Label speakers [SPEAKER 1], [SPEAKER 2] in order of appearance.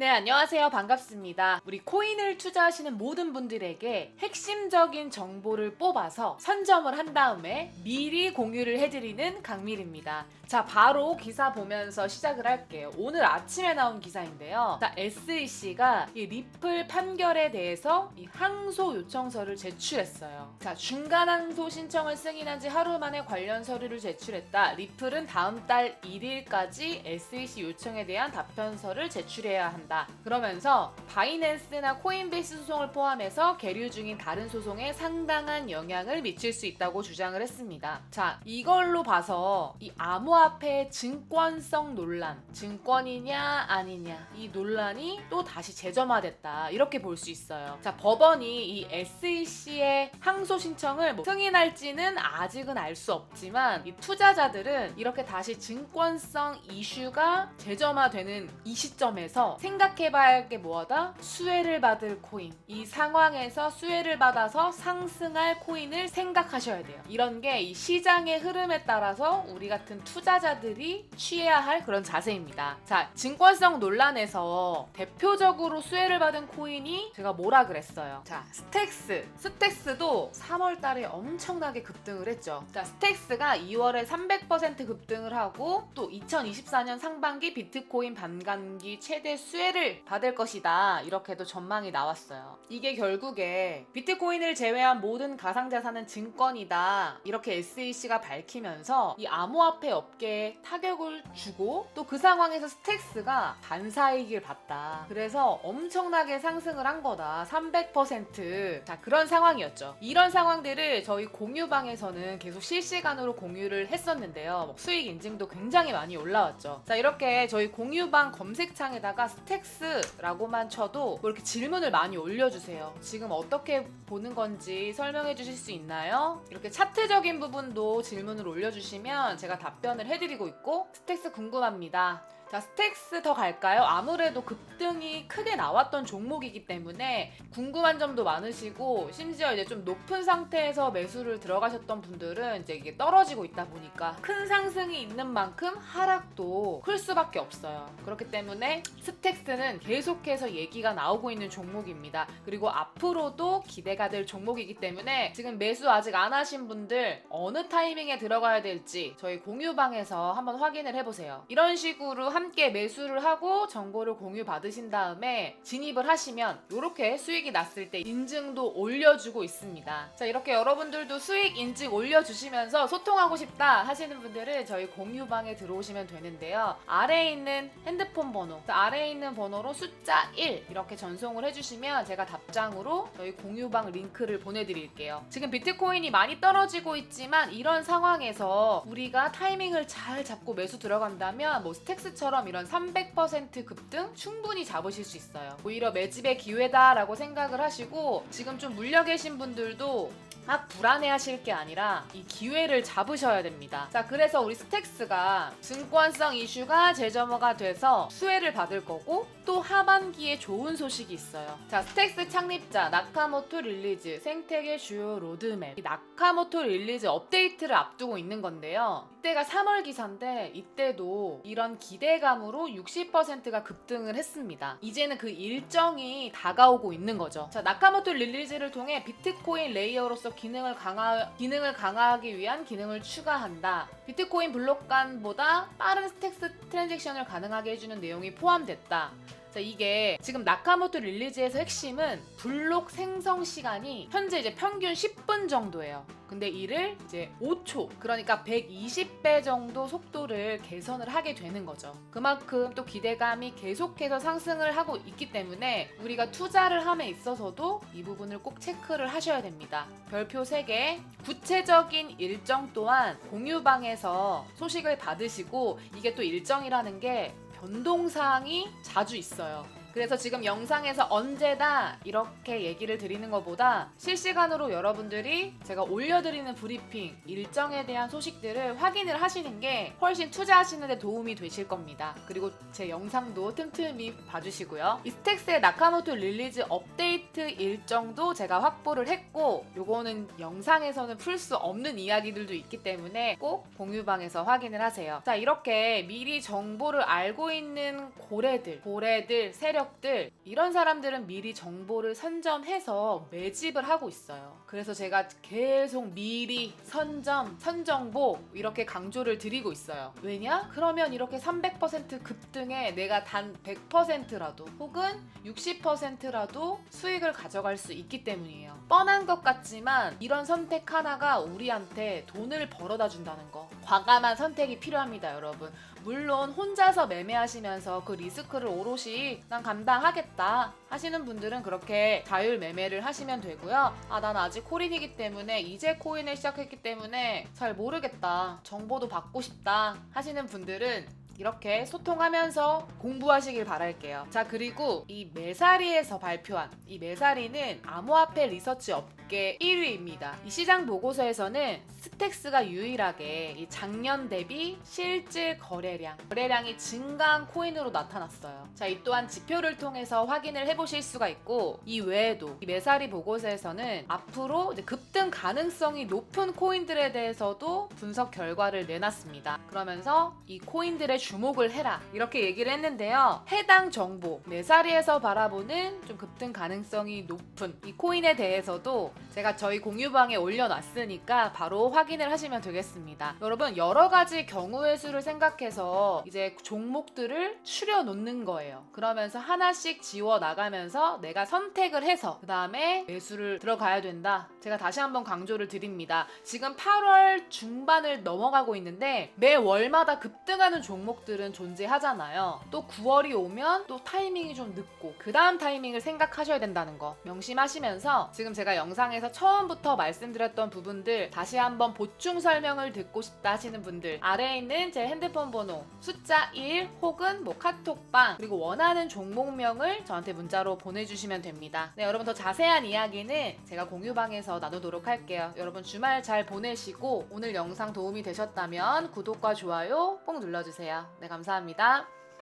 [SPEAKER 1] 네, 안녕하세요. 반갑습니다. 우리 코인을 투자하시는 모든 분들에게 핵심적인 정보를 뽑아서 선점을 한 다음에 미리 공유를 해드리는 강밀입니다. 자, 바로 기사 보면서 시작을 할게요. 오늘 아침에 나온 기사인데요. 자, SEC가 이 리플 판결에 대해서 이 항소 요청서를 제출했어요. 자, 중간 항소 신청을 승인한 지 하루 만에 관련 서류를 제출했다. 리플은 다음 달 1일까지 SEC 요청에 대한 답변서를 제출해야 한다. 그러면서 바이낸스나 코인베이스 소송을 포함해서 계류 중인 다른 소송에 상당한 영향을 미칠 수 있다고 주장을 했습니다. 자, 이걸로 봐서 이 암호화폐 증권성 논란, 증권이냐 아니냐 이 논란이 또 다시 재점화됐다 이렇게 볼 수 있어요. 자, 법원이 이 SEC의 항소 신청을 뭐 승인할지는 아직은 알 수 없지만 이 투자자들은 이렇게 다시 증권성 이슈가 재점화되는 이 시점에서 생 각해봐야 할게 뭐하다? 수혜를 받을 코인. 이 상황에서 수혜를 받아서 상승할 코인을 생각하셔야 돼요. 이런 게 이 시장의 흐름에 따라서 우리 같은 투자자들이 취해야 할 그런 자세입니다. 자, 증권성 논란에서 대표적으로 수혜를 받은 코인이 제가 뭐라 그랬어요. 자, 스택스. 스택스도 3월 달에 엄청나게 급등을 했죠. 자, 스택스가 2월에 300% 급등을 하고 또 2024년 상반기 비트코인 반감기 최대 수혜 를 받을 것이다. 이렇게도 전망이 나왔어요. 이게 결국에 비트코인을 제외한 모든 가상자산은 증권이다. 이렇게 SEC가 밝히면서 이 암호화폐 업계에 타격을 주고 또 그 상황에서 스택스가 반사이익을 봤다. 그래서 엄청나게 상승을 한 거다. 300%. 자, 그런 상황이었죠. 이런 상황들을 저희 공유방에서는 계속 실시간으로 공유를 했었는데요. 뭐 수익 인증도 굉장히 많이 올라왔죠. 자, 이렇게 저희 공유방 검색창에다가 스택 스라고만 쳐도 뭐 이렇게 질문을 많이 올려주세요. 지금 어떻게 보는 건지 설명해 주실 수 있나요? 이렇게 차트적인 부분도 질문을 올려주시면 제가 답변을 해드리고 있고 스택스 궁금합니다. 자, 스택스 더 갈까요? 아무래도 급등이 크게 나왔던 종목이기 때문에 궁금한 점도 많으시고 심지어 이제 좀 높은 상태에서 매수를 들어가셨던 분들은 이제 이게 떨어지고 있다 보니까 큰 상승이 있는 만큼 하락도 클 수밖에 없어요. 그렇기 때문에 스택스는 계속해서 얘기가 나오고 있는 종목입니다. 그리고 앞으로도 기대가 될 종목이기 때문에 지금 매수 아직 안 하신 분들 어느 타이밍에 들어가야 될지 저희 공유방에서 한번 확인을 해보세요. 이런 식으로 함께 매수를 하고 정보를 공유 받으신 다음에 진입을 하시면 이렇게 수익이 났을 때 인증도 올려주고 있습니다. 자 이렇게 여러분들도 수익 인증 올려주시면서 소통하고 싶다 하시는 분들은 저희 공유방에 들어오시면 되는데요. 아래에 있는 핸드폰 번호, 자, 아래에 있는 번호로 숫자 1 이렇게 전송을 해주시면 제가 답장으로 저희 공유방 링크를 보내드릴게요. 지금 비트코인이 많이 떨어지고 있지만 이런 상황에서 우리가 타이밍을 잘 잡고 매수 들어간다면 뭐 스택스 처럼 이런 300% 급등 충분히 잡으실 수 있어요. 오히려 매집의 기회다라고 생각을 하시고 지금 좀 물려 계신 분들도 막 불안해 하실 게 아니라 이 기회를 잡으셔야 됩니다. 자, 그래서 우리 스택스가 증권성 이슈가 재점화가 돼서 수혜를 받을 거고 또 하반기에 좋은 소식이 있어요. 자, 스택스 창립자 나카모토 릴리즈 생태계 주요 로드맵. 이 나카모토 릴리즈 업데이트를 앞두고 있는 건데요. 이때가 3월 기사인데 이때도 이런 기대감으로 60%가 급등을 했습니다. 이제는 그 일정이 다가오고 있는 거죠. 자, 나카모토 릴리즈를 통해 비트코인 레이어로서 기능을 강화 기능을 강화하기 위한 기능을 추가한다. 비트코인 블록 간보다 빠른 스택스 트랜잭션을 가능하게 해주는 내용이 포함됐다. 자, 이게 지금 나카모토 릴리즈에서 핵심은 블록 생성 시간이 현재 이제 평균 10분 정도예요. 근데 이를 이제 5초, 그러니까 120배 정도 속도를 개선을 하게 되는 거죠. 그만큼 또 기대감이 계속해서 상승을 하고 있기 때문에 우리가 투자를 함에 있어서도 이 부분을 꼭 체크를 하셔야 됩니다. 별표 3개, 구체적인 일정 또한 공유방에서 소식을 받으시고 이게 또 일정이라는 게 변동사항이 자주 있어요. 그래서 지금 영상에서 언제다 이렇게 얘기를 드리는 것보다 실시간으로 여러분들이 제가 올려드리는 브리핑 일정에 대한 소식들을 확인을 하시는 게 훨씬 투자하시는데 도움이 되실 겁니다. 그리고 제 영상도 틈틈이 봐주시고요. 이 스택스의 나카모토 릴리즈 업데이트 일정도 제가 확보를 했고 요거는 영상에서는 풀 수 없는 이야기들도 있기 때문에 꼭 공유방에서 확인을 하세요. 자 이렇게 미리 정보를 알고 있는 고래들, 고래들, 세력 성격들 이런 사람들은 미리 정보를 선점해서 매집을 하고 있어요. 그래서 제가 계속 미리 선점, 선정보 이렇게 강조를 드리고 있어요. 왜냐? 그러면 이렇게 300% 급등에 내가 단 100%라도 혹은 60%라도 수익을 가져갈 수 있기 때문이에요. 뻔한 것 같지만 이런 선택 하나가 우리한테 돈을 벌어다 준다는 거. 과감한 선택이 필요합니다, 여러분. 물론 혼자서 매매하시면서 그 리스크를 오롯이 난 감당하겠다 하시는 분들은 그렇게 자율 매매를 하시면 되고요. 아, 난 아직 코린이기 때문에 이제 코인을 시작했기 때문에 잘 모르겠다. 정보도 받고 싶다 하시는 분들은 이렇게 소통하면서 공부하시길 바랄게요. 자, 그리고 이 메사리에서 발표한 이 메사리는 암호화폐 리서치 업계 1위입니다. 이 시장 보고서에서는 스택스가 유일하게 이 작년 대비 실질 거래량, 거래량이 증가한 코인으로 나타났어요. 자, 이 또한 지표를 통해서 확인을 해보실 수가 있고 이 외에도 이 메사리 보고서에서는 앞으로 급등 가능성이 높은 코인들에 대해서도 분석 결과를 내놨습니다. 그러면서 이 코인들의 주목을 해라 이렇게 얘기를 했는데요. 해당 정보 메사리에서 바라보는 좀 급등 가능성이 높은 이 코인에 대해서도 제가 저희 공유방에 올려놨으니까 바로 확인을 하시면 되겠습니다. 여러분 여러 가지 경우의 수를 생각해서 이제 종목들을 추려 놓는 거예요. 그러면서 하나씩 지워 나가면서 내가 선택을 해서 그 다음에 매수를 들어가야 된다. 제가 다시 한번 강조를 드립니다. 지금 8월 중반을 넘어가고 있는데 매 월마다 급등하는 종목들은 존재하잖아요. 또 9월이 오면 또 타이밍이 좀 늦고 그 다음 타이밍을 생각하셔야 된다는 거 명심하시면서 지금 제가 영상에서 처음부터 말씀드렸던 부분들 다시 한번 보충 설명을 듣고 싶다 하시는 분들 아래에 있는 제 핸드폰 번호 숫자 1 혹은 뭐 카톡방 그리고 원하는 종목명을 저한테 문자로 보내주시면 됩니다. 네 여러분 더 자세한 이야기는 제가 공유방에서 나누도록 할게요. 여러분 주말 잘 보내시고 오늘 영상 도움이 되셨다면 구독과 좋아요 꼭 눌러주세요. 네 감사합니다.